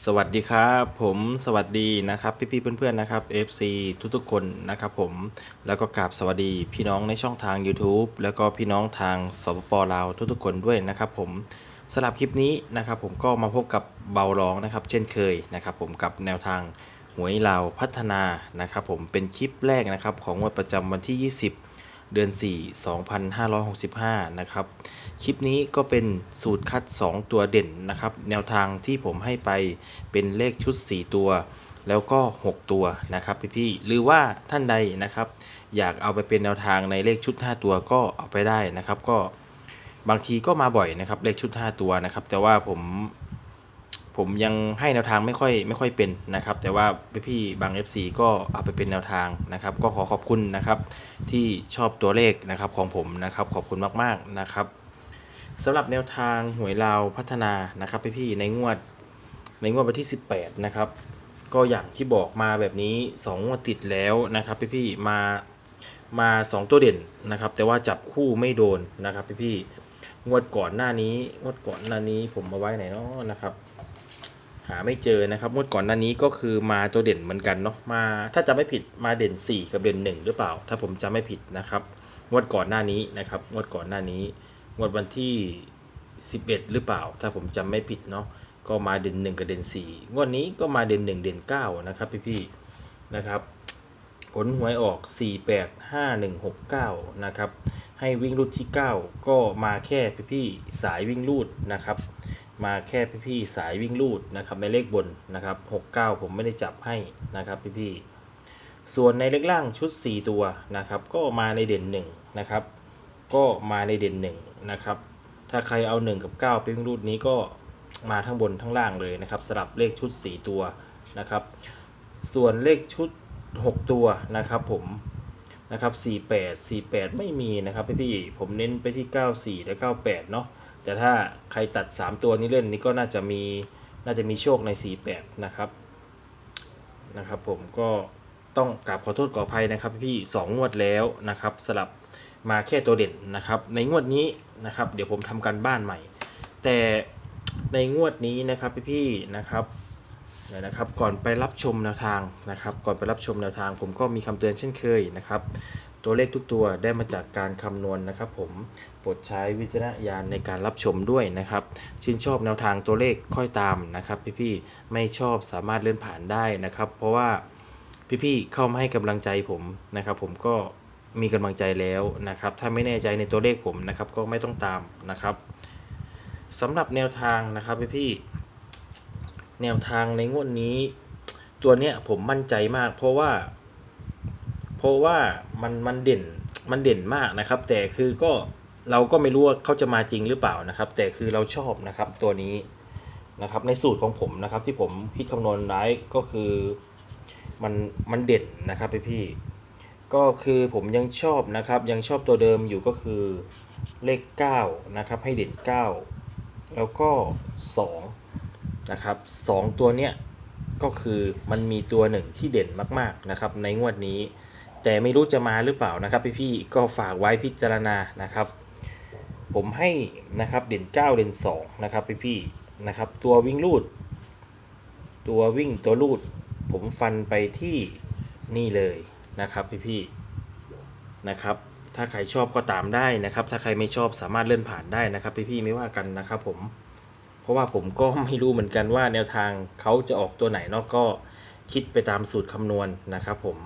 สวัสดีครับผมสวัสดีนะครับพี่ๆเพื่อนๆนะครับ FC ทุกๆคนนะครับผมแล้วก็กราบสวัสดีพี่น้องในช่องทาง YouTube แล้วก็พี่น้องทางสปปลาวทุกๆคนด้วยนะครับผมสำหรับคลิปนี้นะครับผมก็มาพบกับเบาร้องนะครับ เช่นเคยนะครับผมกับแนวทางหวยลาวพัฒนานะครับผมเป็นคลิปแรกนะครับของงวดประจำวันที่ 20 เดือน 4 2565 นะครับ คลิปนี้ก็เป็นสูตรคัด 2 ตัวเด่นนะครับ แนวทางที่ผมให้ไปเป็นเลขชุด 4 ตัว แล้วก็ 6 ตัวนะครับพี่ๆหรือว่าท่านใดนะครับ อยากเอาไปเป็นแนวทางในเลขชุด 5 ตัวก็เอาไปได้นะครับ ก็บางทีก็มาบ่อยนะครับเลขชุด 5 ตัวนะครับ แต่ว่าผม ผมยังให้แนวทางไม่ค่อยไม่ค่อยเป็นนะครับ แต่ว่าพี่ๆบาง FC ก็เอาไปเป็นแนวทางนะครับ ก็ขอขอบคุณนะครับที่ชอบตัวเลขนะครับของผมนะครับ ขอบคุณมากๆนะครับสำหรับแนวทางหวยลาวพัฒนานะครับพี่ๆในงวดในงวดวันที่ 18 นะครับ ก็อย่างที่บอกมาแบบนี้ 2 งวดติดแล้วนะครับพี่ๆมามา 2 ตัวเด่นนะครับ แต่ว่าจับคู่ไม่โดนนะครับพี่ๆงวดก่อนหน้านี้งวดก่อนหน้านี้ผมมาไว้ไหนเนาะนะครับ หาไม่เจอนะครับงวดก่อนหน้านี้ก็คือมาตัวเด่นเหมือนกันเนาะมา ถ้าจะไม่ผิดมาเด่น 4 กับเด่น 1 หรือเปล่า ถ้าผมจำไม่ผิดนะครับงวดก่อนหน้านี้นะครับงวดก่อนหน้านี้งวดวันที่ 11 หรือเปล่า ถ้าผมจำไม่ผิดเนาะก็มาเด่น 1 กับเด่น 4 งวดนี้ก็มาเด่น 1 เด่น 9 นะครับพี่ๆนะครับผลหวยออก 485169 นะครับให้วิ่งรูดที่ 9 ก็มาแค่พี่ๆสายวิ่งรูดนะครับ มาแค่พี่ๆสายวิ่งรูดนะครับในเลขบนนะครับ 69 ผมไม่ได้จับให้นะครับพี่ๆส่วนในเลขล่างชุด 4 ตัวนะครับ ก็มาในเด่น1นะครับ ก็มาในเด่น1นะครับ ถ้าใครเอา 1 กับ 9 ไปวิ่งรูดนี้ก็มาทั้งบนทั้งล่างเลยนะครับสลับเลขชุด 4 ตัวนะครับ ส่วนเลขชุด 6 ตัวนะครับผมนะครับ 48 48 ไม่มีนะครับพี่ๆผมเน้นไปที่ 94 และ 98 เนาะ แต่ถ้าใครตัด 3 ตัวนี้เล่นนี่ก็น่าจะมีน่าจะมีโชคใน 48 นะครับนะครับ ผมก็ต้องกราบขอโทษขออภัยนะครับพี่ๆสองงวดแล้วนะครับสลับมาแค่ตัวเด่นนะครับ ในงวดนี้นะครับ เดี๋ยวผมทำการบ้านใหม่ แต่ในงวดนี้นะครับพี่ๆนะครับนะครับ ก่อนไปรับชมแนวทางนะครับ ก่อนไปรับชมแนวทาง ผมก็มีคำเตือนเช่นเคยนะครับ ตัวเลขทุกตัวได้มาจากการคำนวณนะครับผมโปรดใช้วิจารณญาณในการรับชมด้วยนะครับ ชื่นชอบแนวทางตัวเลขค่อยตามนะครับ พี่ๆไม่ชอบสามารถเลื่อนผ่านได้นะครับ เพราะว่าพี่ๆเข้ามาให้กำลังใจผมนะครับ ผมก็มีกำลังใจแล้วนะครับ ถ้าไม่แน่ใจในตัวเลขผมนะครับ ก็ไม่ต้องตามนะครับสำหรับแนวทางนะครับพี่ๆแนวทางในงวดนี้ ตัวเนี้ยผมมั่นใจมาก เพราะว่า เพราะว่ามันมันเด่นมันเด่นมากนะครับ แต่คือก็เราก็ไม่รู้ว่าเขาจะมาจริงหรือเปล่านะครับ แต่คือเราชอบนะครับตัวนี้นะครับในสูตรของผมนะครับ ที่ผมคิดคำนวณไว้ก็คือมันมันเด่นนะครับพี่พี่ก็คือผมยังชอบนะครับ ยังชอบตัวเดิมอยู่ก็คือเลข 9 นะครับ ให้เด่น 9 แล้วก็ 2 นะครับสองตัวเนี้ยก็คือมันมีตัวหนึ่งที่เด่นมาก ๆ นะครับ ในงวดนี้ แต่ไม่รู้จะมาหรือเปล่านะครับ พี่ๆก็ฝากไว้พิจารณานะครับ ผมให้นะครับเด่น 9 เด่น2นะครับพี่ๆนะครับ ตัววิ่งลูด ตัววิ่งตัวลูด ผมฟันไปที่นี่เลยนะครับพี่ๆนะครับ ถ้าใครชอบก็ตามได้นะครับ ถ้าใครไม่ชอบสามารถเลื่อนผ่านได้นะครับพี่ๆไม่ว่ากันนะครับ ผมเพราะว่าผมก็ไม่รู้เหมือนกันว่าแนวทางเขาจะออกตัวไหนเนาะก็คิดไปตามสูตรคำนวณนะครับผม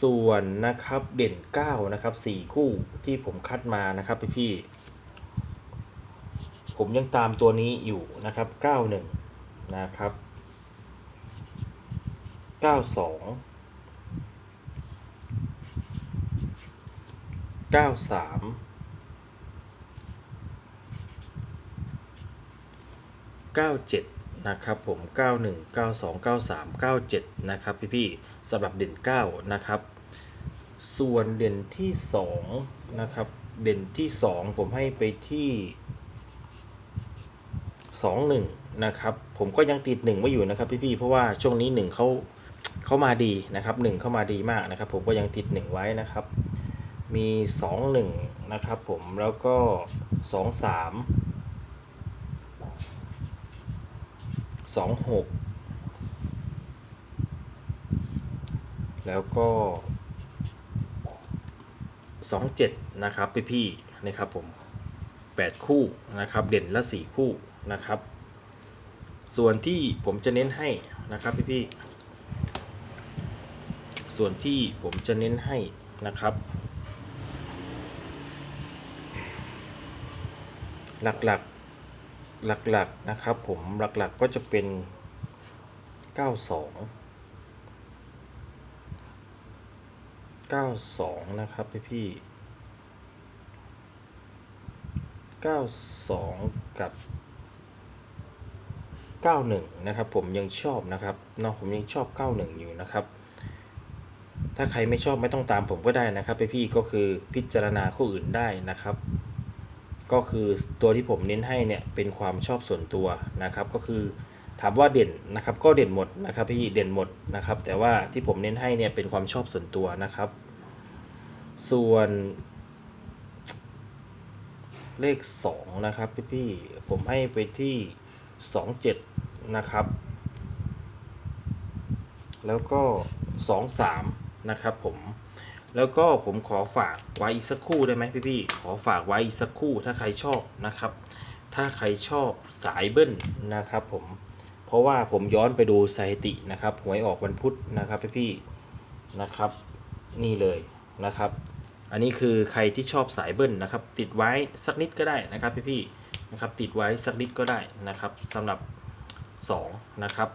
ส่วนนะครับเด่น 9 นะครับ 4 คู่ที่ผมคัดมานะครับพี่ๆผมยังตามตัวนี้อยู่นะครับ 91 นะครับ 92 93 97 นะครับผม 91 92 93 97 นะครับพี่ๆ สำหรับเด่น 9 นะครับ ส่วนเด่นที่ 2 นะครับ เด่นที่ 2 ผมให้ไปที่ 21 นะครับ ผมก็ยังติด 1 ไว้อยู่นะครับพี่ๆเพราะว่าช่วงนี้ 1เขาเขามาดีนะครับ 1 เข้ามาดีมากนะครับ ผมก็ยังติด 1 ไว้นะครับ มี 2 1 นะครับผมแล้วก็ 2 3 สองหก แล้วก็สองเจ็ดนะครับพี่พี่นะครับผมแปดคู่นะครับเด่นละสี่คู่นะครับ ส่วนที่ผมจะเน้นให้นะครับพี่พี่ส่วนที่ผมจะเน้นให้นะครับ หลักๆหลักๆนะครับผมหลักๆก็จะเป็น 92 92 นะครับพี่พี่92 กับ 91 นะครับ ผมยังชอบนะครับเนาะผมยังชอบ 91 อยู่นะครับ ถ้าใครไม่ชอบไม่ต้องตามผมก็ได้นะครับพี่พี่ก็คือพิจารณาคู่อื่นได้นะครับ ก็คือตัวที่ผมเน้นให้เนี่ยเป็นความชอบส่วนตัวนะครับ ก็คือถามว่าเด่นนะครับก็เด่นหมดนะครับพี่เด่นหมดนะครับ แต่ว่าที่ผมเน้นให้เนี่ยเป็นความชอบส่วนตัวนะครับ ส่วน เลข 2 นะครับพี่พี่ผมให้ไปที่ 27 นะครับ แล้วก็ 23 นะครับผมแล้วก็ผมขอฝากไว้อีกสักคู่ได้ไหมพี่พี่ขอฝากไว้อีกสักคู่ถ้าใครชอบนะครับ ถ้าใครชอบสายเบิ้ลนะครับผมเพราะว่าผมย้อนไปดูสถิตินะครับหวยออกวันพุธนะครับพี่พี่นะครับ นี่เลย นะครับ อันนี้คือใครที่ชอบสายเบิ้ลนะครับ ติดไว้สักนิดก็ได้นะครับพี่พี่ๆนะครับ ติดไว้สักนิดก็ได้นะครับสำหรับ 2 นะครับ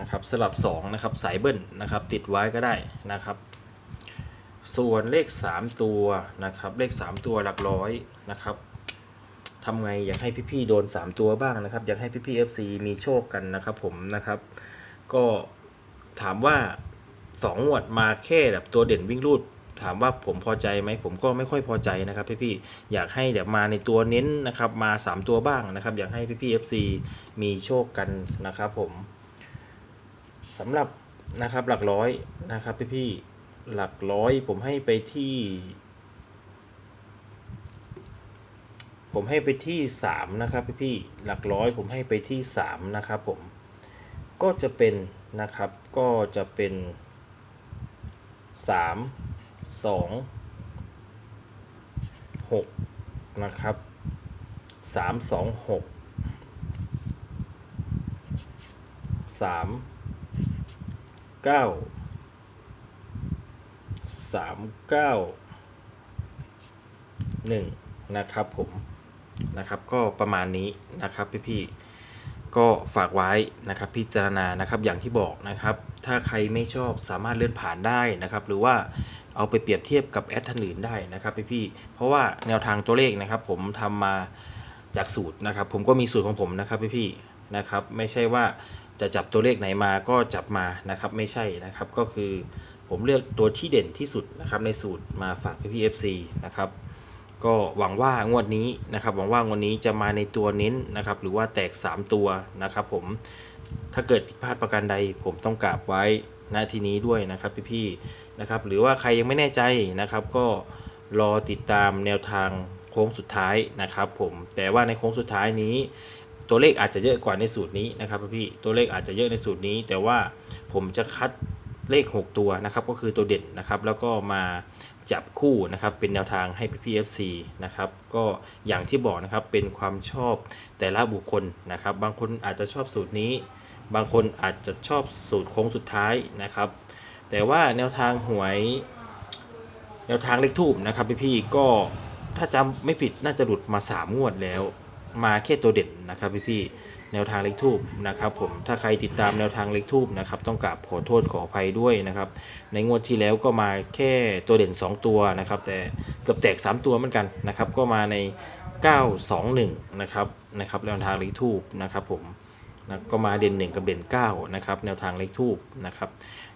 นะครับสลับ2นะครับสายเบิ้ลนะครับ ติดไว้ก็ได้นะครับ ส่วนเลข 3 ตัวนะครับ เลข 3 ตัวหลักร้อยนะครับทำไงอยากให้พี่ๆโดน 3 ตัวบ้างนะครับ อยากให้พี่ๆ FC มีโชคกันนะครับผมนะครับ ก็ถามว่า 2งวดมาแค่แบบตัวเด่นวิ่งรูดถามว่าผมพอใจไหมผมก็ไม่ค่อยพอใจนะครับพี่ๆอยากให้เดี๋ยวมาในตัวเน้นนะครับมา 3 ตัวบ้างนะครับ อยากให้พี่ๆ FC มีโชคกันนะครับผมสำหรับนะครับหลักร้อยนะครับพี่พี่ๆหลักร้อยผมให้ไปที่ ผมให้ไปที่สามนะครับพี่พี่ๆหลักร้อยผมให้ไปที่สามนะครับผมก็จะเป็นนะครับก็จะเป็น สามสองหกนะครับสามสองหกสามเก้าสามเก้าหนึ่งนะครับผมนะครับก็ประมาณนี้นะครับพี่ๆก็ฝากไว้นะครับพิจารณานะครับอย่างที่บอกนะครับ ถ้าใครไม่ชอบสามารถเลื่อนผ่านได้นะครับ หรือว่าเอาไปเปรียบเทียบกับแอดท่านอื่นได้นะครับพี่ๆเพราะว่าแนวทางตัวเลขนะครับ ผมทำมาจากสูตรนะครับ ผมก็มีสูตรของผมนะครับพี่ๆนะครับ ไม่ใช่ว่าจะจับตัวเลขไหนมาก็จับมานะครับ ไม่ใช่นะครับก็คือผมเลือกตัวที่เด่นที่สุดนะครับในสูตรมาฝากพี่พี่เอฟซีนะครับ ก็หวังว่างวดนี้นะครับหวังว่างวดนี้จะมาในตัวเน้นนะครับ หรือว่าแตก 3 ตัวนะครับ ผมถ้าเกิดผิดพลาดประการใด ผมต้องกราบไว้ณทีนี้ด้วยนะครับพี่ๆนะครับ หรือว่าใครยังไม่แน่ใจนะครับ ก็รอติดตามแนวทางโค้งสุดท้ายนะครับ ผมแต่ว่าในโค้งสุดท้ายนี้ ตัวเลขอาจจะเยอะกว่าในสูตรนี้นะครับพี่ตัวเลขอาจจะเยอะในสูตรนี้ แต่ว่าผมจะคัด เลข 6 ตัวนะครับก็คือตัวเด่นนะครับแล้วก็มาจับคู่นะครับเป็นแนวทางให้พี่พีเอฟซีนะครับก็อย่างที่บอกนะครับเป็นความชอบแต่ละบุคคลนะครับ บางคนอาจจะชอบสูตรนี้ บางคนอาจจะชอบสูตรโค้งสุดท้ายนะครับ แต่ว่าแนวทางหวย แนวทางเลขทูบนะครับพี่ๆก็ถ้าจำไม่ผิดน่าจะหลุดมา3งวดแล้ว มาแค่ตัวเด่นนะครับพี่ๆ แนวทางเลขทูบนะครับผมถ้าใครติดตามแนวทางเลขทูบนะครับต้องกราบขอโทษขออภัยด้วยนะครับในงวดที่แล้วก็มาแค่ตัวเด่น 2 ตัวนะครับแต่เกือบแตก 3 ตัวเหมือนกันนะครับก็มาใน 921นะครับนะครับแนวทางเลขทูบนะครับผมนะก็มาเด่น 1 กับเด่น9นะครับแนวทางเลขทูบนะครับ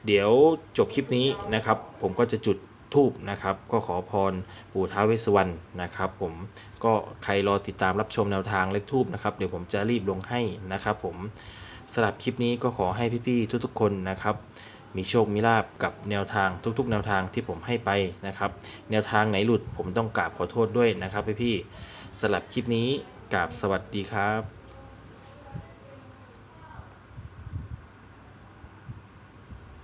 เดี๋ยวจบคลิปนี้นะครับผมก็จะจุด ทูบนะครับ ก็ขอพรปู่ท้าวเวสสวรรณนะครับ ผมก็ใครรอติดตามรับชมแนวทางเลขทูบนะครับเดี๋ยวผมจะรีบลงให้นะครับ ผมสำหรับคลิปนี้ก็ขอให้พี่ๆทุกๆ คนนะครับ มีโชคมีลาบกับแนวทางทุกๆ แนวทางที่ผมให้ไปนะครับ แนวทางไหนหลุดผมต้องกราบขอโทษด้วยนะครับพี่ๆสำหรับคลิปนี้กราบสวัสดีครับ